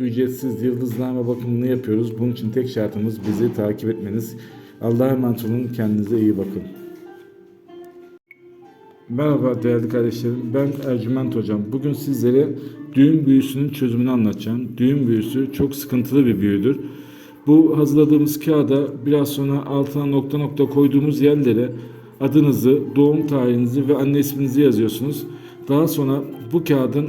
ücretsiz yıldızname bakımını yapıyoruz. Bunun için tek şartımız bizi takip etmeniz. Allah'a emanet olun. Kendinize iyi bakın. Merhaba değerli kardeşlerim. Ben Ercüment Hocam. Bugün sizlere düğün büyüsünün çözümünü anlatacağım. Düğün büyüsü çok sıkıntılı bir büyüdür. Bu hazırladığımız kağıda biraz sonra altına nokta nokta koyduğumuz yerlere adınızı, doğum tarihinizi ve anne isminizi yazıyorsunuz. Daha sonra bu kağıdın